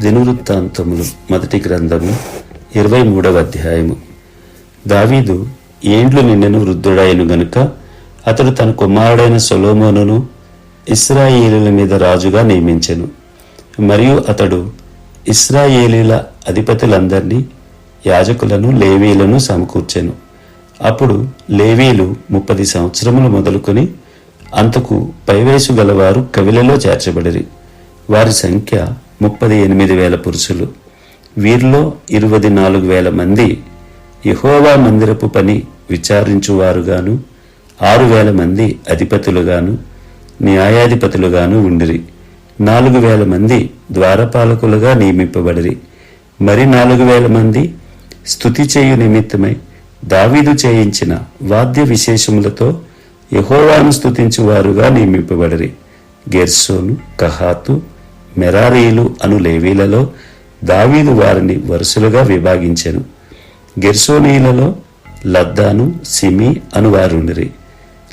దినవృత్తాంతములు మొదటి గ్రంథము ఇరవై మూడవ అధ్యాయము. దావీదు ఏండ్లు నిండెను వృద్ధుడాయను గనుక అతడు తన కుమారుడైన సొలోమోనును ఇస్రాయేలీల మీద రాజుగా నియమించెను. మరియు అతడు ఇస్రాయేలీల అధిపతులందరినీ యాజకులను లేవీలను సమకూర్చెను. అప్పుడు లేవీలు ముప్పది సంవత్సరములు మొదలుకొని అంతకు పైవయసు గలవారు కవిలలో చేర్చబడిరి. వారి సంఖ్య ముప్పది ఎనిమిది వేల పురుషులు. వీరిలో ఇరవై నాలుగు వేల మంది యహోవా మందిరపు పని విచారించువారుగాను ఆరు వేల మంది అధిపతులుగాను న్యాయాధిపతులుగాను ఉండిరి. నాలుగు వేల మంది ద్వారపాలకులుగా నియమింపబడిరి. మరి నాలుగు వేల మంది స్థుతి చేయు నిమిత్తమై దావీదు చేయించిన వాద్య విశేషములతో యహోవాను స్థుతించువారుగా నియమింపబడిరి. గెర్సోను కహాతు మెరారీలు అను లేవీలలో దావీదు వారిని వరుసలుగా విభాగించెను. గెర్సోనీలలో లద్దాను సిమి అను వారుండిరి.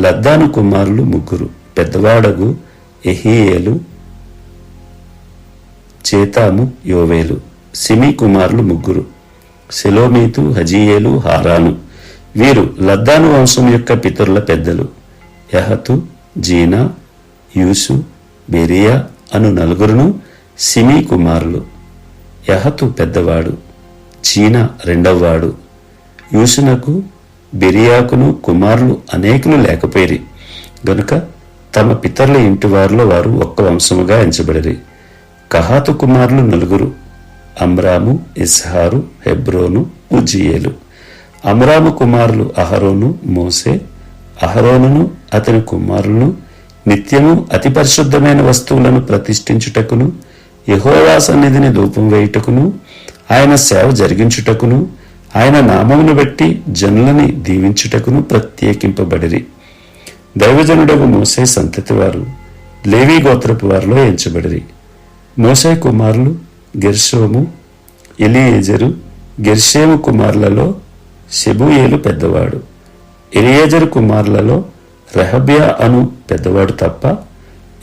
లద్దాను కుమారులు ముగ్గురు. పెద్దవాడగు ఎహియేలు చేతాము యోవేలు. సిమి కుమారులు ముగ్గురు. సెలోమీతు హజీయేలు హారాను. వీరు లద్దాను వంశం యొక్క పితరుల పెద్దలు. యహతు జీనా యూసు బెరియా అను నలుగురును సిమి కుమారులు. యహతు పెద్దవాడు చీన రెండవవాడు. యూసునకు బిరియాకును కుమారులు అనేకులు లేకపోయిరి. గనుక తమ పితరుల ఇంటి వారిలో వారు ఒక్క వంశముగా ఎంచబడిరి. కహాతు కుమారులు నలుగురు అమ్రాము ఇస్హారు హెబ్రోను ఉజియేలు అమ్రాము కుమారులు అహరోను మోసే అహరోనును అతని కుమారులను నిత్యము అతి పరిశుద్ధమైన వస్తువులను ప్రతిష్ఠించుటకును యహోవా సన్నిధిని ధూపం వేయుటకును ఆయన సేవ జరిగించుటకును ఆయన నామమును బట్టి జనులని దీవించుటకును ప్రత్యేకింపబడిరి. దైవజనుడకు మోసే సంతతి వారు లేవీ గోత్రపు వారిలో ఎంచబడిరి. మోసే కుమారులు గెర్షోము ఎలియేజరు గెర్షేము కుమారులలో షెబుయేలు పెద్దవాడు. ఎలియేజరు కుమారులలో రెహబ్యా అను పెద్దవాడు తప్ప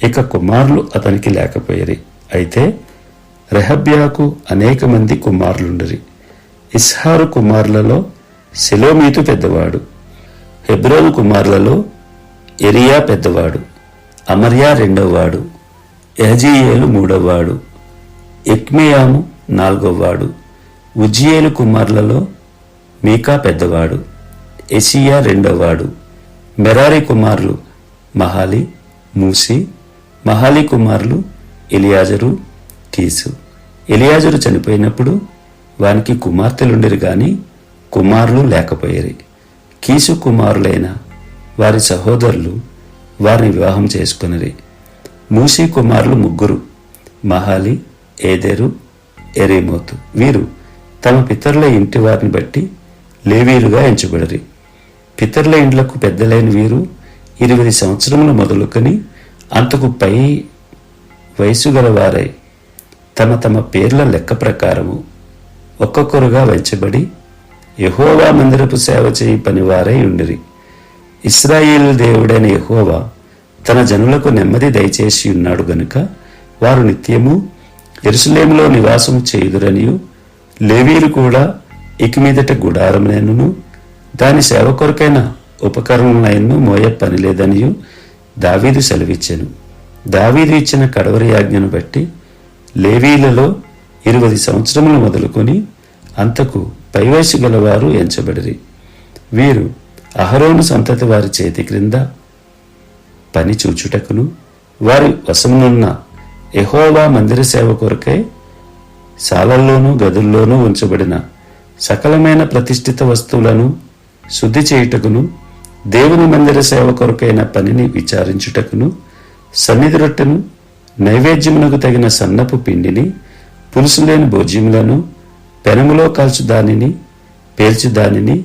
ఇక కుమారులు అతనికి లేకపోయేరి అయితే రెహబ్యాకు అనేక మంది కుమారులుండరి ఇస్హారు కుమారులలో సెలోమీతు పెద్దవాడు హెబ్రోను కుమారులలో ఎరియా పెద్దవాడు అమర్యా రెండవవాడు ఎహజీయేలు మూడవవాడు ఎక్మేయాము నాలుగవవాడు ఉజ్జియేలు కుమారులలో మీకా పెద్దవాడు ఎసియా రెండవవాడు మెరారి కుమారులు మహాలి మూసి మహాలి కుమారులు ఎలియాజరు కీసు. ఎలియాజరు చనిపోయినప్పుడు వానికి కుమార్తెలుండరు కానీ కుమారులు లేకపోయేరి. కీసు కుమారులైన వారి సహోదరులు వారిని వివాహం చేసుకునిరి. మూసి కుమారులు ముగ్గురు మహాలి ఏదేరు ఎరేమోతు వీరు తమ పితరుల ఇంటి వారిని బట్టి లేవీలుగా ఎంచబడరి. పితరుల ఇండ్లకు పెద్దలైన వీరు ఇరవై సంవత్సరములు మొదలుకొని అంతకు పై వయసు గలవారై తమ తమ పేర్ల లెక్క ప్రకారము ఒక్కొక్కరుగా వెంచబడి యహోవా మందిరపు సేవ చేయి పనివారై ఉండిరి. ఇస్రాయేల్ దేవుడైన యహోవా తన జనులకు నెమ్మది దయచేసి ఉన్నాడు గనుక వారు నిత్యము ఎరుసలేములో నివాసము చేయుదురనియు లేవీలు కూడా ఇక మీదట గుడారమునైనను దాని సేవ కొరకైన ఉపకరణలైనను మోయ పని లేదనియు దావీదు సెలవిచ్చాను. దావీదు ఇచ్చిన కడవరి యాజ్ఞను బట్టి లేవీలలో ఇరవై సంవత్సరములు మొదలుకొని అంతకు పైవయసు గలవారు ఎంచబడిరి. వీరు అహరోను సంతతి వారి చేతి క్రింద పని చూచుటకును వారి వశమునున్న ఎహోవా మందిర సేవ కొరకై శాలల్లోనూ గదుల్లోనూ ఉంచబడిన సకలమైన ప్రతిష్ఠిత వస్తువులను శుద్ధి చేయుటకును దేవుని మందిర సేవ కొరకైన పనిని విచారించుటకును సన్నిధి రొట్టెను నైవేద్యమునకు తగిన సన్నపు పిండిని పులుసు లేని భోజ్యములను పెనములో కాల్చు దానిని పేల్చు దానిని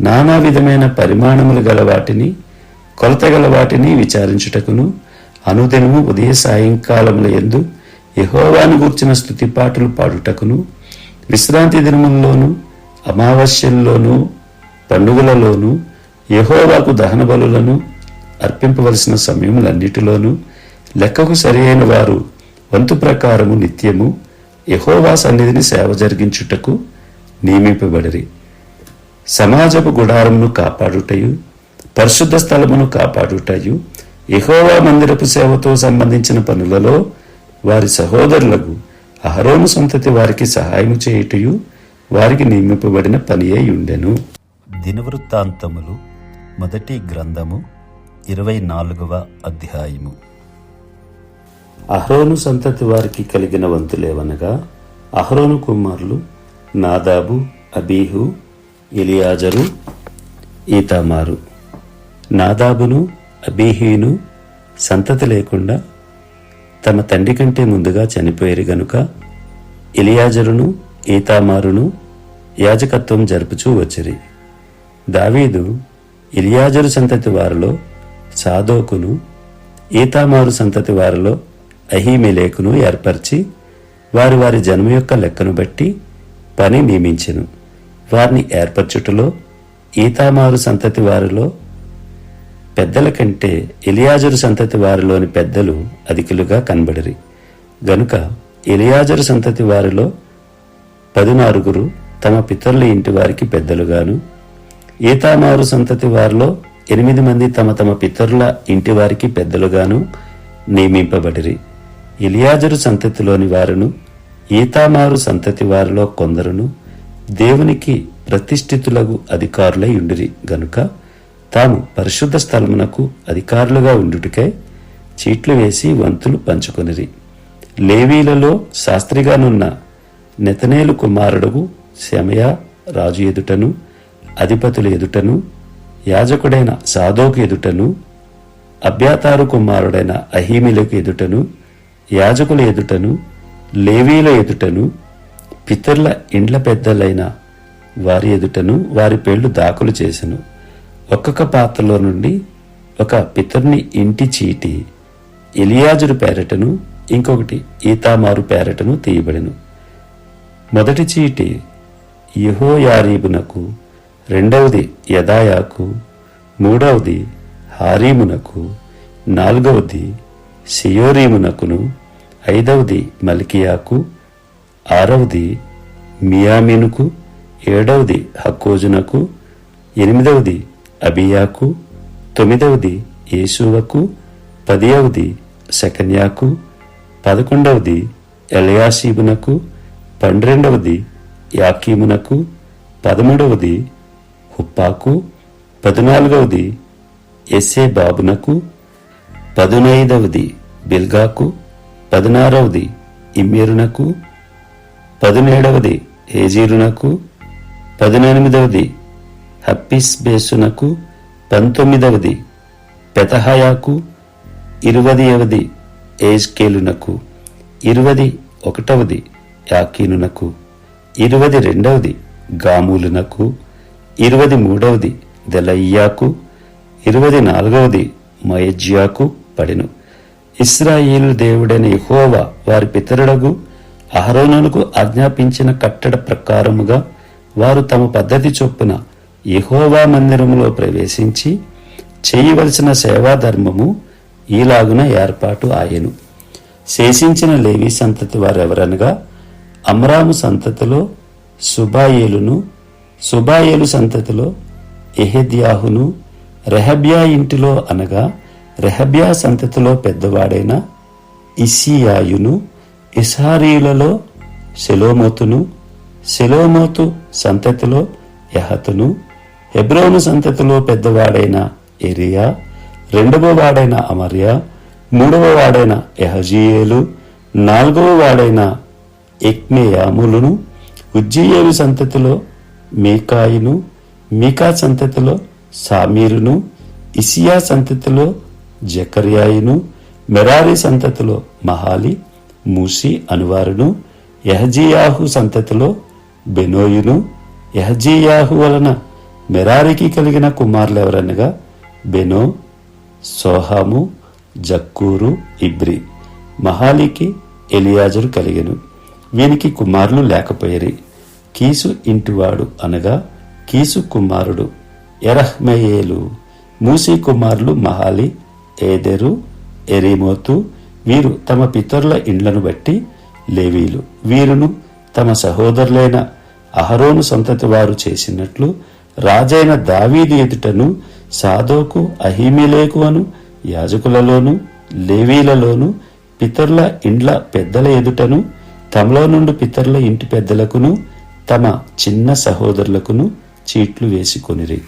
నానా విధమైన పరిమాణములు గల వాటిని కొలత గల వాటిని విచారించుటకును అనుదినము ఉదయ సాయంకాలముల ఎందు యహోవాను గూర్చిన స్థుతిపాటలు పాడుటకును విశ్రాంతి దినముల్లోనూ అమావాస్యల్లోనూ పండుగలలోనూ యహోవాకు దహన బలులను అర్పింపవలసిన సమయములన్నిటిలోనూ లెక్కకు సరియైన వారు వంతు ప్రకారము నిత్యము యహోవా సన్నిధిని సేవ జరిగించుటకు నియమింపబడిరి. సమాజపు గుడారమును కాపాడుటయు పరిశుద్ధ స్థలమును కాపాడుటయు యహోవా మందిరపు సేవతో సంబంధించిన పనులలో వారి సహోదరులకు అహరోను సంతతి వారికి సహాయం చేయుటయు వారికి నియమింపబడిన పని ఉండెను. దినవృత్తాంతములు మొదటి గ్రంథము ఇరవై నాలుగవ అధ్యాయము. అహ్రోను సంతతి వారికి కలిగిన వంతులేవనగా అహ్రోను కుమారులు నాదాబు అబీహు ఎలియాజరు ఈతామారు. నాదాబును అబీహీను సంతతి లేకుండా తమ తండ్రి కంటే ముందుగా చనిపోయారు గనుక ఇలియాజరును ఈతామారును యాజకత్వం జరుపుచూ వచ్చిరి. దావీదు ఇలియాజరు సంతతి వారిలో సాదోకును ఈతామారు సంతతి వారిలో అహీమెలేకును ఏర్పరిచి వారి వారి జన్మ యొక్క లెక్కను బట్టి పని నియమించెను. వారిని ఏర్పరచుటలో ఈతామారు సంతతి వారిలో పెద్దల కంటే ఇలియాజరు సంతతి వారిలోని పెద్దలు అధికులుగా కనబడిరి. గనుక ఇలియాజరు సంతతి వారిలో పదునారుగురు తమ పితరుల ఇంటి వారికి పెద్దలుగాను ఈతామారు సంతతి వారిలో ఎనిమిది మంది తమ తమ పితరుల ఇంటి వారికి పెద్దలుగాను నియమింపబడిరి. ఇలియాజరు సంతతిలోని వారును ఈతామారు సంతతి వారిలో కొందరును దేవునికి ప్రతిష్ఠితులకు అధికారులై ఉండిరి. గనుక తాము పరిశుద్ధ స్థలమునకు అధికారులుగా ఉండుటకై చీట్లు వేసి వంతులు పంచుకొనిరి. లేవీలలో శాస్త్రిగానున్న నెతనేలు కుమారుడు శమయ రాజు ఎదుటను అధిపతుల ఎదుటను యాజకుడైన సాధోకు ఎదుటను అభ్యాతారు కుమారుడైన అహీమిలకు ఎదుటను యాజకుల ఎదుటను లేవీల ఎదుటను పితరుల ఇండ్ల పెద్దలైన వారి ఎదుటను వారి పేళ్ళు దాఖలు చేసెను. ఒక్కొక్క పాత్రలో నుండి ఒక పితరుని ఇంటి చీటి ఎలియాజురు పేరటను ఇంకొకటి ఈతామారు పేరటను తీయబడెను. మొదటి చీటి యహోయారీబునకు రెండవది యదాయాకు మూడవది హారీమునకు నాలుగవది సియోరీమునకును ఐదవది మల్కియాకు ఆరవది మియామినుకు ఏడవది హక్కోజునకు ఎనిమిదవది అబియాకు తొమ్మిదవది యేసువకు పదివది సెకన్యాకు పదకొండవది ఎలయాసీబునకు పన్నెండవది యాకీమునకు పదమూడవది హుప్పాకు పద్నాలుగవది ఎస్ఏ బాబునకు పదునైదవది బిల్గాకు పదినారవది ఇమ్మేరునకు పదిహేడవది ఏజీరునకు పదినెనిమిదవది హప్పిస్ బేసునకు పంతొమ్మిదవది పెతహయాకు ఇరవదియవది ఏజ్కేలునకు ఇరవది ఒకటవది యాకీనునకు ఇరవది రెండవది గామూలునకు ఇరవై మూడవది దెలయ్యాకు ఇరవై నాలుగవది మయజ్యాకు పడెను. ఇస్రాయేలు దేవుడైన ఇహోవా వారి పితరుడగు అహరోనులకు ఆజ్ఞాపించిన కట్టడ ప్రకారముగా వారు తమ పద్ధతి చొప్పున ఇహోవా మందిరములో ప్రవేశించి చేయవలసిన సేవా ధర్మము ఈలాగున ఏర్పాటు ఆయను. శేషించిన లేవి సంతతి వారెవరనగా అమ్రాము సంతతిలో సుబాయేలును సుబాయేలు సంతతిలో ఎహెద్యాహును రెహబ్యా ఇంటిలో అనగా రెహబ్యా సంతతిలో పెద్దవాడైన ఇసియాయును ఇసారీలలో సెలోమోతును సెలోమోతు సంతతిలో యహతును హెబ్రోను సంతతిలో పెద్దవాడైన ఎరియా రెండవ వాడైన అమర్య మూడవ వాడైన ఎహజీయేలు నాలుగవ వాడైన ఎక్మేయాములను ఉజ్జీయేలు సంతతిలో మీకాయిను మీకా సంతతిలో సామీరును ఇసియా సంతతిలో జకర్యాయును మెరారి సంతతిలో మహాలి మూసి అనువారును యహజియాహు సంతతిలో బెనోయును యహజియాహు వలన మెరారికి కలిగిన కుమారులెవరనగా బెనో సోహాము జక్కూరు ఇబ్రి. మహాలికి ఎలియాజరు కలిగెను. వీనికి కుమారులు లేకపోయేరి. కీసు ఇంటివాడు అనగా కీసు కుమారుడు ఎరహ్మయేలు మూసీ కుమారులు మహాలి ఏదెరు ఎరిమోతు వీరు తమ పితరుల ఇండ్లను బట్టి లేవీలు. వీరును తమ సహోదరులైన అహరోను సంతతి వారు చేసినట్లు రాజైన దావీది ఎదుటను సాదోకు అహిమిలేకు అను యాజకులలోను లేవీలలోను పితరుల ఇండ్ల పెద్దల ఎదుటను తమలో నుండి పితరుల ఇంటి పెద్దలకును తమ చిన్న సహోదరులకును చీట్లు వేసుకొనిరి.